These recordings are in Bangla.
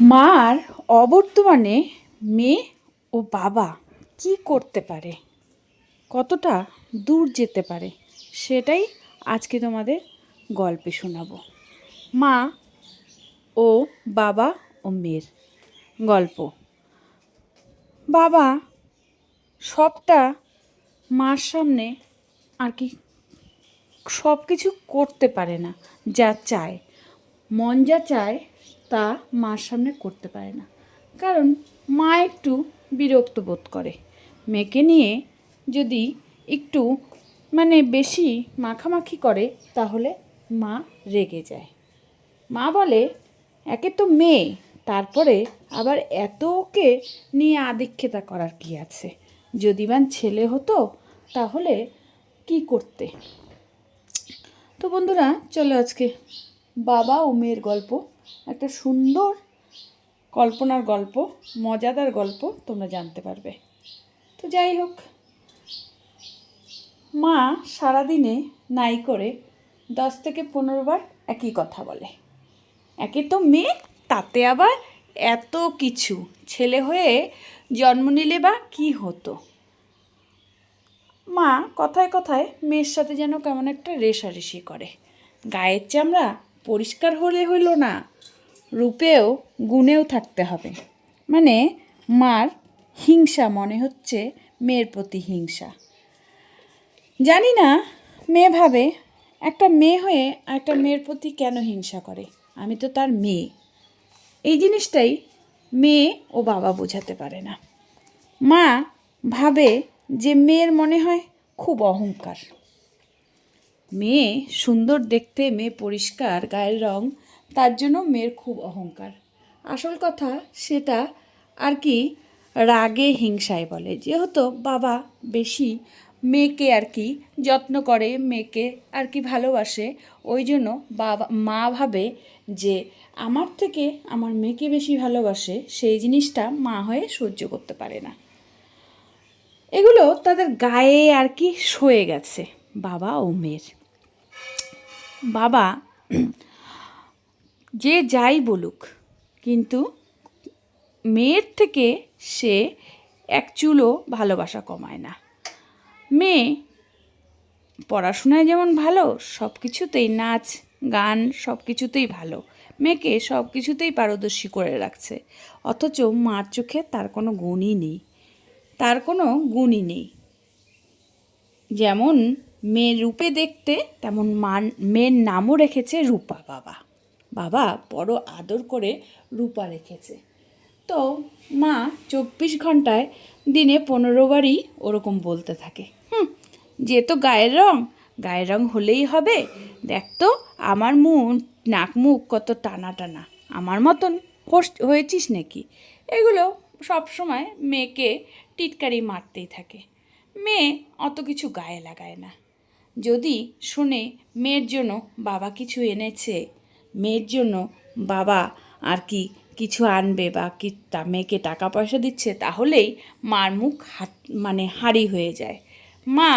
মার অবর্তমানে মেয়ে ও বাবা কি করতে পারে? কতটা দূর যেতে পারে? সেটাই আজকে তোমাদের গল্পে শোনাবো। মা ও বাবা ও মেয়ের গল্প। বাবা সবটা মার সামনে আর কি সব কিছু করতে পারে না, যা চায়। মন যা চায় তা মার সামনে করতে পারে না। কারণ মা একটু বিরক্ত বোধ করে। মেয়েকে নিয়ে যদি একটু মানে বেশি মাখামাখি করে, তাহলে মা রেগে যায়। মা বলে, একে তো মেয়ে, তারপরে আবার এত ওকে নিয়ে আদিক্ষেতা করার কি আছে? যদি বান ছেলে হতো, তাহলে কি করতে? তো বন্ধুরা, চলো আজকে বাবা ও মেয়ের গল্প একটা সুন্দর কল্পনার গল্প, মজাদার গল্প তোমরা জানতে পারবে। তো যাই হোক, মা সারাদিনে নাই করে দশ থেকে পনেরো বার একই কথা বলে। একে তো মেয়ে, তাতে আবার এত কিছু। ছেলে হয়ে জন্ম নিলে বা কি হতো? মা কথায় কথায় মেয়ের সাথে যেন কেমন একটা রেশারেশি করে। গায়ের চামড়া পরিষ্কার হলে হইল না, রূপেও গুণেও থাকতে হবে। মানে মার হিংসা মনে হচ্ছে মেয়ের প্রতি হিংসা। জানি না, মেয়ে ভাবে একটা মেয়ে হয়ে একটা মেয়ের প্রতি কেন হিংসা করে? আমি তো তার মেয়ে। এই জিনিসটাই মেয়ে ও বাবা বোঝাতে পারে না। মা ভাবে যে মেয়ের মনে হয় খুব অহংকার। মেয়ে সুন্দর দেখতে, মেয়ে পরিষ্কার, গায়ের রং, তার জন্য মেয়ের খুব অহংকার। আসল কথা সেটা আর কি রাগে হিংসায় বলে। যেহেতু বাবা বেশি মেয়েকে আর কি যত্ন করে, মেয়েকে আর কি ভালোবাসে, ওই জন্য বাবা, মা ভাবে যে আমার থেকে আমার মেয়েকে বেশি ভালোবাসে, সেই জিনিসটা মা হয়ে সহ্য করতে পারে না। এগুলো তাদের গায়ে আর কি সয়ে গেছে, বাবা ও মেয়ের। বাবা, যে যাই বলুক, কিন্তু মেয়ের থেকে সে এক চুলও ভালোবাসা কমায় না। মেয়ে পড়াশোনায় যেমন ভালো সব কিছুতেই নাচ, গান সব কিছুতেই ভালো। মেয়েকে সব কিছুতেই পারদর্শী করে রাখছে। অথচ মার চোখে তার কোনো গুণই নেই, তার কোনো গুণই নেই। যেমন মেয়ে রূপে দেখতে তেমন মান, মেয়ের নামও রেখেছে রূপা বাবা। বাবা বড় আদর করে রূপা রেখেছে। তো মা চব্বিশ ঘন্টায় দিনে পনেরো বারই ওরকম বলতে থাকে। হুম, যে তো গায়ের রং গায়ের রং হলেই হবে। দেখ তো, আমার মুখ নাক, মুখ কত টানা টানা। আমার মতন হয়েছিস নাকি? এগুলো সব সময় মেয়েকে টিটকারি মারতেই থাকে। মেয়ে অত কিছু গায়ে লাগায় না। যদি শোনে মেয়ের জন্য বাবা কিছু এনেছে, মেয়ের জন্য বাবা আর কি কিছু আনবে বা কি তা মেয়েকে টাকা পয়সা দিচ্ছে, তাহলেই মার মুখ হাত মানে হাড়ি হয়ে যায়। মা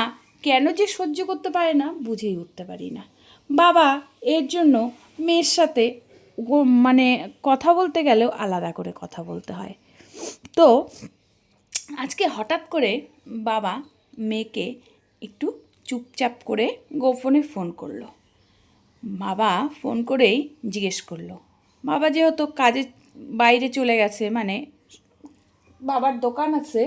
কেন যে সহ্য করতে পারে না বুঝেই উঠতে পারি না। বাবা এর জন্য মেয়ের সাথে মানে কথা বলতে গেলেও আলাদা করে কথা বলতে হয়। তো আজকে হঠাৎ করে বাবা মেয়েকে একটু চুপচাপ করে গোপনে ফোন করল। বাবা ফোন করেই জিজ্ঞেস করল, বাবা যেহেতু কাজে বাইরে চলে গেছে মানে বাবার দোকান আছে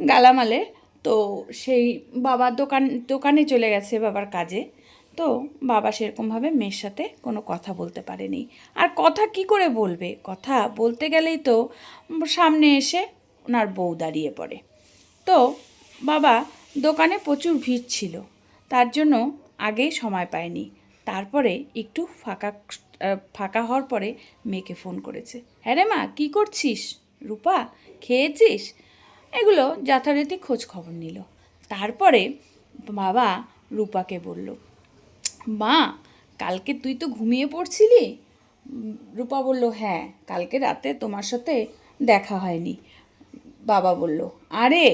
গালামালের তো সেই বাবার দোকান, দোকানে চলে গেছে বাবার কাজে, তো বাবা সেরকমভাবে মেয়ের সাথে কোনো কথা বলতে পারেনি। আর কথা কি করে বলবে? কথা বলতে গেলেই তো সামনে এসে ওনার বউ দাঁড়িয়ে পড়ে। তো বাবা দোকানে প্রচুর ভিড় ছিল। তার জন্য আগেই সময় পায়নি। তারপরে একটু ফাঁকা ফাঁকা হওয়ার পরে মেয়েকে ফোন করেছে। হ্যাঁ রে মা, কী করছিস? রূপা, খেয়েছিস? এগুলো যথারীতি খোঁজ খবর নিল। তারপরে বাবা রূপাকে বলল, মা, কালকে তুই তো ঘুমিয়ে পড়ছিলি? রূপা বলল হ্যাঁ কালকে রাতে তোমার সাথে দেখা হয়নি। বাবা বলল, আরে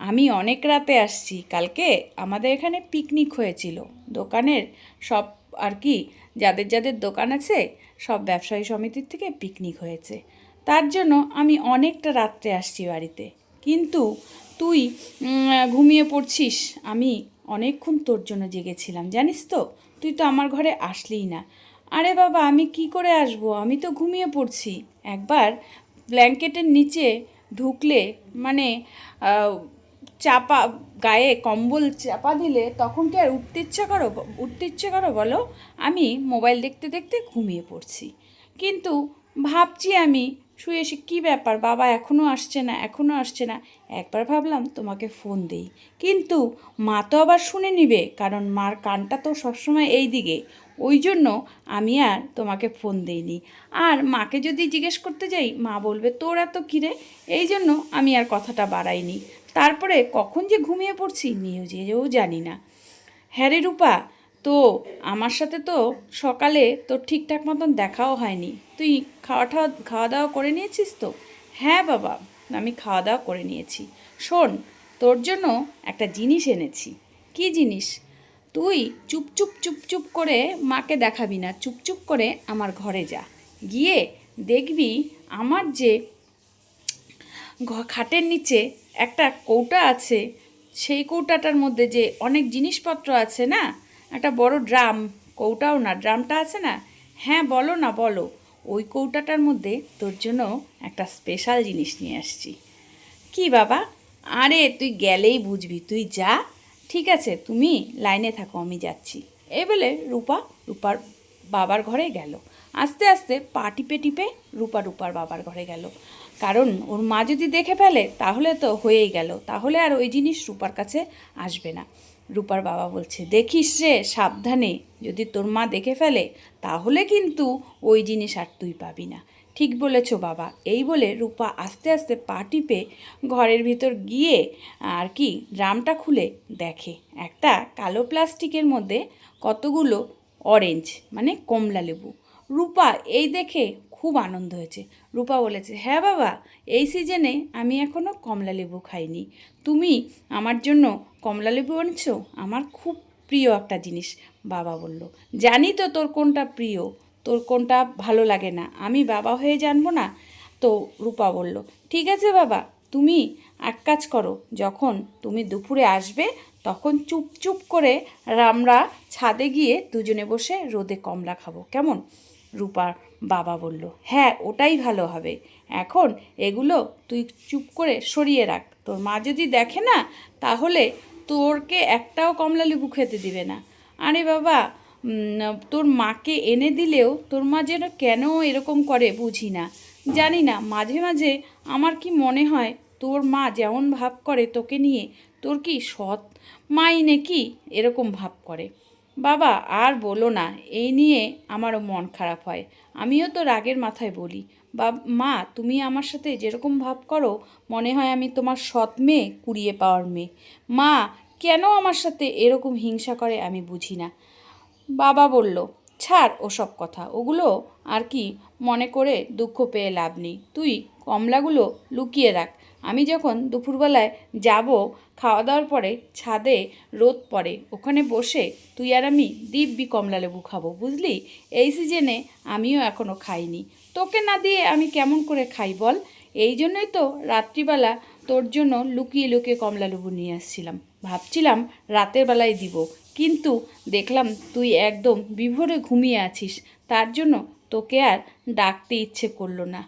আমি অনেক রাতে আসছি, কালকে আমাদের এখানে পিকনিক হয়েছিল। দোকানের সব আর কি, যাদের যাদের দোকান আছে, সব ব্যবসায়ী সমিতির থেকে পিকনিক হয়েছে। তার জন্য আমি অনেকটা রাত্রে আসছি বাড়িতে। কিন্তু তুই ঘুমিয়ে পড়ছিস, আমি অনেকক্ষণ তোর জন্য জেগেছিলাম, জানিস তো? তুই তো আমার ঘরে আসলিই না। আরে বাবা, আমি কি করে আসব? আমি তো ঘুমিয়ে পড়ছি। একবার ব্ল্যাঙ্কেটের নিচে ঢুকলে মানে চাপা, গায়ে কম্বল চাপা দিলে তখন কি আর উঠতে ইচ্ছা করো উঠতে ইচ্ছে করো বলো? আমি মোবাইল দেখতে দেখতে ঘুমিয়ে পড়ছি। কিন্তু ভাবছি আমি শুয়ে এসে কী ব্যাপার? বাবা এখনও আসছে না এখনও আসছে না। একবার ভাবলাম তোমাকে ফোন দিই। কিন্তু মা তো আবার শুনে নিবে, কারণ মার কানটা তো সবসময় এই দিকে। ওই জন্য আমি আর তোমাকে ফোন দিইনি। আর মাকে যদি জিজ্ঞেস করতে যাই, মা বলবে, তোর এত কিরে? এই জন্য আমি আর কথাটা বাড়াইনি। তারপরে কখন যে ঘুমিয়ে পড়ছি, নিউজেও জানি না। হ্যাঁ রে রূপা তো আমার সাথে তো সকালে তোর ঠিকঠাক মতন দেখাও হয়নি। তুই খাওয়া ঠাওয়া খাওয়া দাওয়া করে নিয়েছিস তো? হ্যাঁ বাবা, আমি খাওয়া দাওয়া করে নিয়েছি। শোন, তোর জন্য একটা জিনিস এনেছি। কি জিনিস? তুই চুপচুপ চুপচুপ করে মাকে দেখাবি না চুপচুপ করে আমার ঘরে যা। গিয়ে দেখবি আমার যে খাটের নিচে একটা কৌটা আছে, সেই কৌটাটার মধ্যে যে অনেক জিনিসপত্র আছে না একটা বড় ড্রাম, কৌটাও না, ড্রামটা আছে না? হ্যাঁ বলো না, বলো। ওই কৌটাটার মধ্যে তোর জন্য একটা স্পেশাল জিনিস নিয়ে আসছি। কি বাবা? আরে, তুই গেলেই বুঝবি, তুই যা। ঠিক আছে, তুমি লাইনে থাকো, আমি যাচ্ছি। এই বলে রূপা, রূপার বাবার ঘরে গেল। আস্তে আস্তে পা টিপে টিপে রূপা, রূপার বাবার ঘরে গেল। কারণ ওর মা যদি দেখে ফেলে, তাহলে তো হয়েই গেল। তাহলে আর ওই জিনিস রূপার কাছে আসবে না। রূপার বাবা বলছে, দেখিস রে, সাবধানে, যদি তোর মা দেখে ফেলে, তাহলে কিন্তু ওই জিনিস আর তুই পাবি না। ঠিক বলেছ বাবা। এই বলে রূপা আস্তে আস্তে পা টিপে ঘরের ভিতর গিয়ে আর কি ড্রামটা খুলে দেখে। একটা কালো প্লাস্টিকের মধ্যে কতগুলো অরেঞ্জ মানে কমলা লেবু। রূপা এই দেখে খুব আনন্দ হয়েছে। রূপা বলেছে হ্যাঁ বাবা, এই সিজনে আমি এখনও কমলা লেবু খাইনি। তুমি আমার জন্য কমলা লেবু আনছো আমার খুব প্রিয় একটা জিনিস। বাবা বলল, জানি তো তোর কোনটা প্রিয়, তোর কোনটা ভালো লাগে না। আমি বাবা হয়ে জানব না? তো রূপা বলল, ঠিক আছে বাবা, তুমি এক কাজ করো, যখন তুমি দুপুরে আসবে, তখন চুপ চুপ করে আমরা ছাদে গিয়ে দুজনে বসে রোদে কমলা খাব। কেমন? রূপার বাবা বলল হ্যাঁ ওটাই ভালো হবে। এখন এগুলো তুই চুপ করে সরিয়ে রাখ। তোর মা যদি দেখে না, তাহলে তোরকে একটাও কমলা লেবু খেতে দিবে না। আরে বাবা তোর মাকে এনে দিলেও তোর মা যেন কেন এরকম করে বুঝি না। জানি না, মাঝে মাঝে আমার কি মনে হয়, তোর মা যেমন ভাব করে তোকে নিয়ে, তোর কি সৎ মাই নাকি এরকম ভাব করে? বাবা, আর বলো না এই নিয়ে আমারও মন খারাপ হয়। আমিও তো রাগের মাথায় বলি। বা মা, তুমি আমার সাথে যেরকম ভাব করো, মনে হয় আমি তোমার সৎ মেয়ে, কুড়িয়ে পাওয়ার মেয়ে। মা, কেন আমার সাথে এরকম হিংসা করে আমি বুঝি না। বাবা বলল, ছাড় ওসব কথা, ওগুলো আর কি মনে করে দুঃখ পেয়ে লাভ নেই। তুই কমলাগুলো লুকিয়ে রাখ। আমি যখন দুপুরবেলায় যাব খাওয়া দাওয়ার পরে ছাদে রোদ পড়ে। ওখানে বসে তুই আর আমি দিব্যি কমলা লেবু খাব, বুঝলি? এই সিজনে আমিও এখনও খাইনি। তোকে না দিয়ে আমি কেমন করে খাই বল? এই জন্যই তো রাত্রিবেলা তোর জন্য লুকিয়ে লুকিয়ে কমলা লেবু নিয়ে আসছিলাম। ভাবছিলাম রাতের বেলায় দিব, কিন্তু দেখলাম তুই একদম বিভোরে ঘুমিয়ে আছিস। তার জন্য তোকে আর ডাকতে ইচ্ছে করল না।